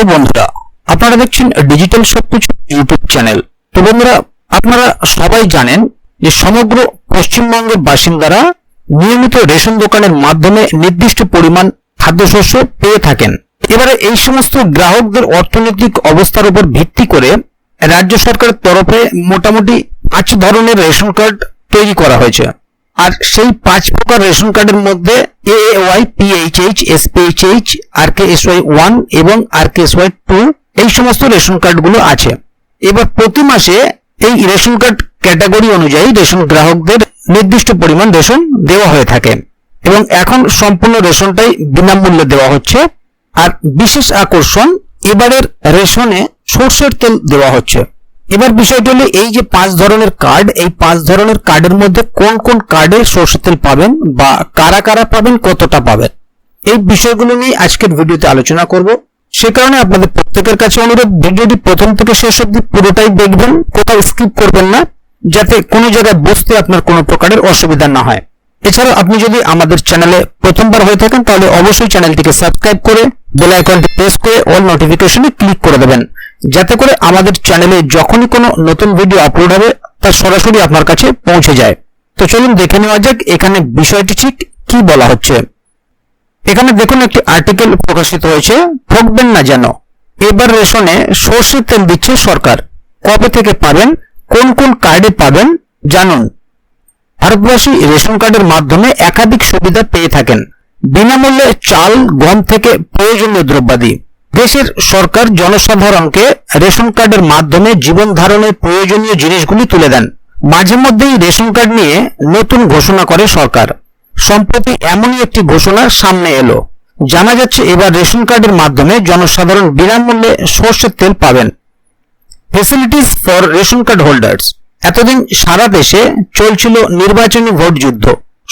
Hello বন্ধুরা, আপনারা দেখছেন ডিজিটাল সবকিছু ইউটিউব চ্যানেল। তো বন্ধুরা, আপনারা সবাই জানেন যে সমগ্র পশ্চিমবঙ্গের বাসিন্দারা নিয়মিত রেশন দোকানের মাধ্যমে নির্দিষ্ট পরিমাণ খাদ্যশস্য পেয়ে থাকেন। এবারে এই সমস্ত গ্রাহকদের অর্থনৈতিক অবস্থার উপর ভিত্তি করে রাজ্য সরকারের তরফে মোটামুটি পাঁচ ধরনের রেশন কার্ড তৈরি করা হয়েছে। আর সেই পাঁচ প্রকার রেশন কার্ডের মধ্যে A Y P H H PHH SPHH R K S Y one এবং R K S Y two এই সমস্ত রেশন কার্ডগুলো আছে। এবার প্রতি মাসে এই রেশন কার্ড ক্যাটাগরি অনুযায়ী রেশন গ্রাহকদের নির্দিষ্ট পরিমাণ রেশন দেওয়া হয়ে থাকে এবং এখন সম্পূর্ণ রেশনটাই বিনামূল্যে দেওয়া হচ্ছে। আর বিশেষ আকর্ষণ, এবারের রেশনে সর্ষের তেল দেওয়া হচ্ছে। এবার বিষয়টি হলো এই যে পাঁচ ধরনের কার্ড এই পাঁচ ধরনের কার্ডের মধ্যে কোন কোন কার্ডে সর্ষের তেল পাবেন বা কারা কারা পাবেন, কতটা পাবেন? এই বিষয়গুলো নিয়ে আজকের ভিডিওতে আলোচনা করব। সে কারণে আপনাদের প্রত্যেকের কাছে অনুরোধ, ভিডিওটি প্রথম থেকে শেষ অবধি পুরোটাই দেখবেন, কোথাও স্কিপ করবেন না, যাতে কোনো জায়গায় বুঝতে আপনার কোনো প্রকারের অসুবিধা না হয়। এছাড়াও আপনি যদি আমাদের চ্যানেলে প্রথমবার হয়ে থাকেন, তাহলে অবশ্যই চ্যানেলটিকে সাবস্ক্রাইব করে বেল আইকনটি প্রেস করে অল নোটিফিকেশনে ক্লিক করে দেবেন। যাতে করে আমাদের চ্যানেলে যখনই কোনো নতুন ভিডিও আপলোড হবে, তা সরাসরি আপনার কাছে পৌঁছে যায়। তো চলুন দেখে নেওয়া যাক এখানে বিষয়টি ঠিক কি বলা হচ্ছে। এখানে দেখুন একটি আর্টিকেল প্রকাশিত হয়েছে ঠকবেন না যেন। এবার রেশনে সর্ষের তেল দিচ্ছে সরকার। কবে থেকে পাবেন? কোন কোন কার্ডে পাবেন? জানুন। ভারতবাসী রেশন কার্ডের মাধ্যমে একাধিক সুবিধা পেয়ে থাকেন। বিনামূল্যে চাল, গম থেকে প্রয়োজনীয় দ্রব্যাদি। দেশের সরকার জনসাধারণকে রেশন কার্ডের মাধ্যমে জীবন ধারণের প্রয়োজনীয় জিনিসগুলি তুলে দেন। মাঝে মধ্যেই রেশন কার্ড নিয়ে নতুন ঘোষণা করে সরকার। সম্প্রতি এমনই একটি ঘোষণা সামনে এলো। জানা যাচ্ছে এবার রেশন কার্ডের মাধ্যমে জনসাধারণ বিনামূল্যে সর্ষের তেল পাবেন। Facilities for ration card holders এতদিন সারা দেশে চলছিল নির্বাচনী ভোট যুদ্ধ।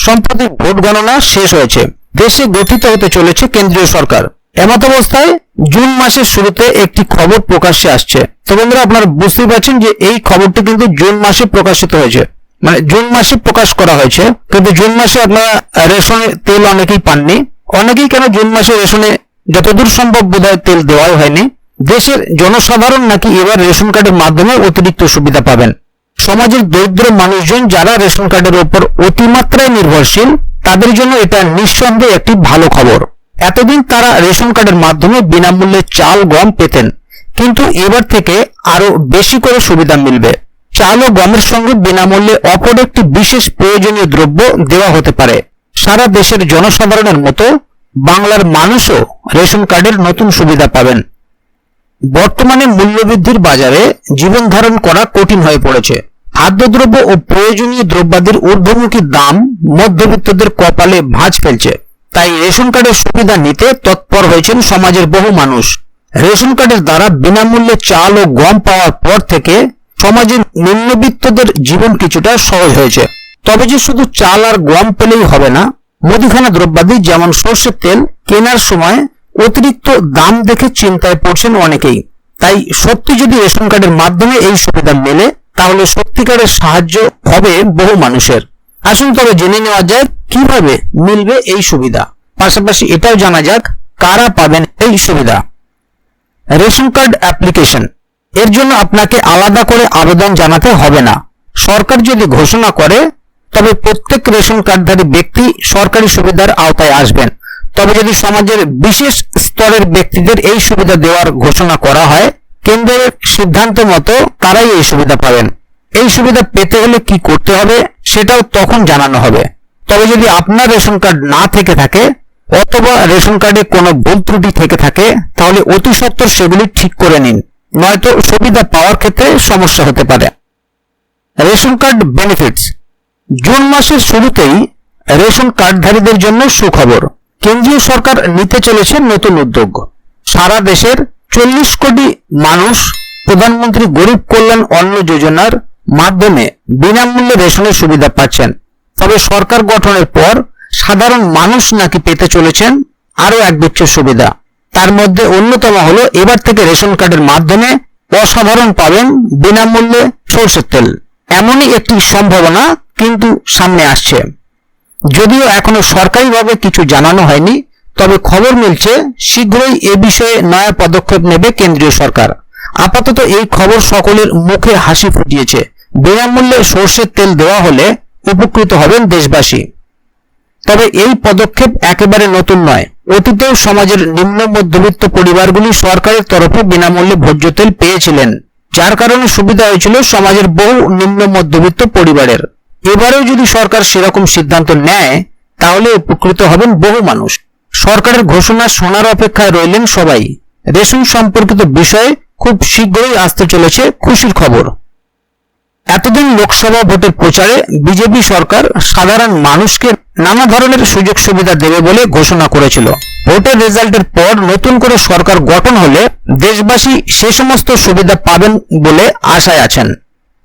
সম্প্রতি ভোট গণনা শেষ হয়েছে। দেশে গঠিত হতে চলেছে কেন্দ্রীয় সরকার। এমত অবস্থায় জুন মাসের শুরুতে একটি খবর প্রকাশ্যে আসছে। তো বন্ধুরা, আপনারা বুঝতেই পারছেন যে এই খবরটি কিন্তু জুন মাসে প্রকাশিত হয়েছে। মানে জুন মাসে প্রকাশ করা হয়েছে। কিন্তু জুন মাসে আপনারা রেশনে তেল অনেকেই পাননি। অনেকেই কেন জুন মাসে রেশনে যতদূর সম্ভব বোধহয় তেল দেওয়াই হয়নি? দেশের জনসাধারণ নাকি এবার রেশন কার্ডের মাধ্যমে অতিরিক্ত সুবিধা পাবেন? সমাজের দরিদ্র মানুষজন যারা রেশন কার্ডের উপর অতিমাত্রায় নির্ভরশীল, তাদের জন্য এটা নিঃসন্দেহে একটি ভালো খবর। এতদিন তারা রেশন কার্ডের মাধ্যমে বিনামূল্যে চাল, গম পেতেন। কিন্তু এবার থেকে আরও বেশি করে সুবিধা মিলবে। চাল ও গমের সঙ্গে বিনামূল্যে অপর একটি বিশেষ প্রয়োজনীয় দ্রব্য দেওয়া হতে পারে। সারা দেশের জনসাধারণের মতো বাংলার মানুষও রেশন কার্ডের নতুন সুবিধা পাবেন। বর্তমানে মূল্যবৃদ্ধির বাজারে জীবন ধারণ করা কঠিন হয়ে পড়েছে। খাদ্যদ্রব্য ও প্রয়োজনীয় দ্রব্যাদির ঊর্ধ্বমুখী দাম মধ্যবিত্তদের কপালে ভাঁজ ফেলছে। তাই রেশন কার্ডের সুবিধা নিতে তৎপর হয়েছেন সমাজের বহু মানুষ। রেশন কার্ডের দ্বারা বিনামূল্যে চাল ও গম পাওয়ার পর থেকে সমাজের নিম্নবিত্তদের জীবন কিছুটা সহজ হয়েছে। তবে যে শুধু চাল আর গম পেলেই হবে না, মুদিখানা দ্রব্যাদি যেমন সর্ষের তেল কেনার সময় অতিরিক্ত দাম দেখে চিন্তায় পড়ছেন অনেকেই। তাই সত্যি যদি রেশন কার্ডের মাধ্যমে এই সুবিধা মেলে, তাহলে সত্যিকারের সাহায্য হবে বহু মানুষের। আসুন তবে জেনে নেওয়া যাক কীভাবে মিলবে এই সুবিধা। পাশাপাশি এটাও জানা যাক কারা পাবেন এই সুবিধা। Ration card application. এর জন্য আপনাকে আলাদা করে আবেদন জানাতে হবে না। সরকার যদি ঘোষণা করে, তবে প্রত্যেক রেশন কার্ডধারী ব্যক্তি সরকারি সুবিধার আওতায় আসবেন। তবে যদি সমাজের বিশেষ স্তরের ব্যক্তিদের এই সুবিধা দেওয়ার ঘোষণা করা হয়, কেন্দ্রের সিদ্ধান্ত মতো তারাই এই সুবিধা পাবেন। এই সুবিধা পেতে হলে কি করতে হবে? সেটাও তখন জানানো হবে। তবে যদি আপনার রেশন কার্ড না থেকে থাকে, অথবা রেশন কার্ডে কোনো ভুল ত্রুটি থেকে থাকে, তাহলে অতি সত্বর সেগুলি ঠিক করে নিন। নয়তো সুবিধা পাওয়ার ক্ষেত্রে সমস্যা হতে পারে। রেশন কার্ড বেনিফিটস জুন মাসের শুরুতেই রেশন কার্ডধারীদের জন্য সুখবর। কেন্দ্রীয় সরকার নিতে চলেছে নতুন উদ্যোগ। সারা দেশের চল্লিশ কোটি মানুষ প্রধানমন্ত্রী গরিব কল্যাণ অন্ন যোজনার মাধ্যমে বিনামূল্যে রেশনের সুবিধা পাচ্ছেন। তবে সরকার গঠনের পর সাধারণ মানুষ নাকি পেতে চলেছেন আরও এক সুবিধা। তার মধ্যে অন্যতম হলো এবার থেকে রেশন কার্ডের মাধ্যমে অসাধারণ পাবেন বিনামূল্যে সরষের তেল। এমনই একটি সম্ভাবনা কিন্তু সামনে আসছে। যদিও এখনও সরকারিভাবে কিছু জানানো হয়নি, তবে খবর মিলছে শীঘ্রই এ বিষয়ে নয়া পদক্ষেপ নেবে কেন্দ্রীয় সরকার। আপাতত এই খবর সকলের মুখে হাসি ফুটিয়েছে। বিনামূল্যে সর্ষের তেল দেওয়া হলে উপকৃত হবেন দেশবাসী। তবে এই পদক্ষেপ একেবারে নতুন নয়। অতীতেও সমাজের নিম্ন, মধ্যবিত্ত পরিবারগুলি সরকারের তরফে বিনামূল্যে ভোজ্য তেল পেয়েছিলেন। যার কারণে সুবিধা হয়েছিল সমাজের বহু নিম্ন, মধ্যবিত্ত পরিবারের। এবারেও যদি সরকার সেরকম সিদ্ধান্ত নেয়, তাহলে উপকৃত হবেন বহু মানুষ। সরকারের ঘোষণা শোনার অপেক্ষায় রইলেন সবাই। রেশন সম্পর্কিত বিষয়ে খুব শীঘ্রই আসতে চলেছে খুশির খবর। এতদিন লোকসভা ভোটের প্রচারে বিজেপি সরকার সাধারণ মানুষকে নানা ধরনের সুযোগ সুবিধা দেবে বলে ঘোষণা করেছিল। ভোটের রেজাল্টের পর নতুন করে সরকার গঠন হলে দেশবাসী সে সমস্ত সুবিধা পাবেন বলে আশায় আছেন।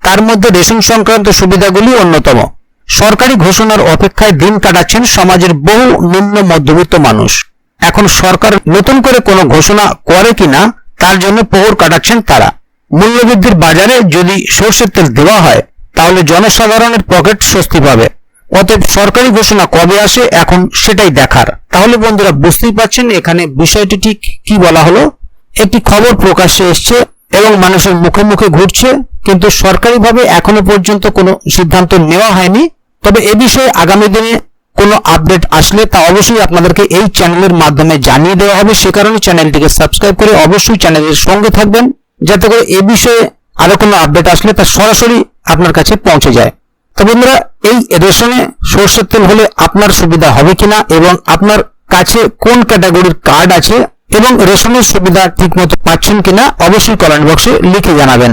তার মধ্যে রেশন সংক্রান্ত সুবিধাগুলি অন্যতম। সরকারি ঘোষণার অপেক্ষায় দিন কাটাচ্ছেন সমাজের বহু নিম্ন মধ্যবিত্ত মানুষ। এখন সরকার নতুন করে কোনো ঘোষণা করে কিনা, তার জন্য পোহর কাটাচ্ছেন তারা। মূল্যবৃদ্ধির বাজারে যদি সর্ষের তেল দেওয়া হয়, তাহলে জনসাধারণের পকেট স্বস্তি পাবে। অতএব সরকারি ঘোষণা কবে আসে, এখন সেটাই দেখার। তাহলে বন্ধুরা, বুঝতেই পারছেন এখানে বিষয়টি ঠিক কি বলা হলো? একটি খবর প্রকাশ্যে এসছে এবং মানুষের মুখে মুখে ঘুরছে, কিন্তু সরকারিভাবে এখনও পর্যন্ত কোনো সিদ্ধান্ত নেওয়া হয়নি। তবে এ বিষয়ে আগামী দিনে কোনো আপডেট আসলে তা অবশ্যই আপনাদেরকে এই চ্যানেলের মাধ্যমে জানিয়ে দেওয়া হবে। সে কারণে চ্যানেলটিকে সাবস্ক্রাইব করে অবশ্যই চ্যানেলের সঙ্গে থাকবেন। যাতে করে এ বিষয়ে আরও কোনো আপডেট আসলে তা সরাসরি আপনার কাছে পৌঁছে যায়। তো বন্ধুরা, এই রেশনে সর্ষের তেল হলে আপনার সুবিধা হবে কিনা এবং আপনার কাছে কোন ক্যাটাগরির কার্ড আছে এবং রেশনের সুবিধা ঠিকমতো পাচ্ছেন কিনা অবশ্যই কমেন্ট বক্সে লিখে জানাবেন।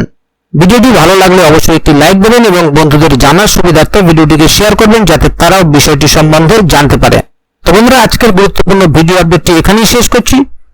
ভিডিওটি ভালো লাগলে অবশ্যই একটি লাইক দেবেন এবং বন্ধুদের জানার সুবিধার্থে ভিডিওটিকে শেয়ার করবেন যাতে তারাও বিষয়টি সম্বন্ধে জানতে পারে। তো বন্ধুরা, আজকের গুরুত্বপূর্ণ ভিডিও আপডেটটি এখানেই শেষ করছি।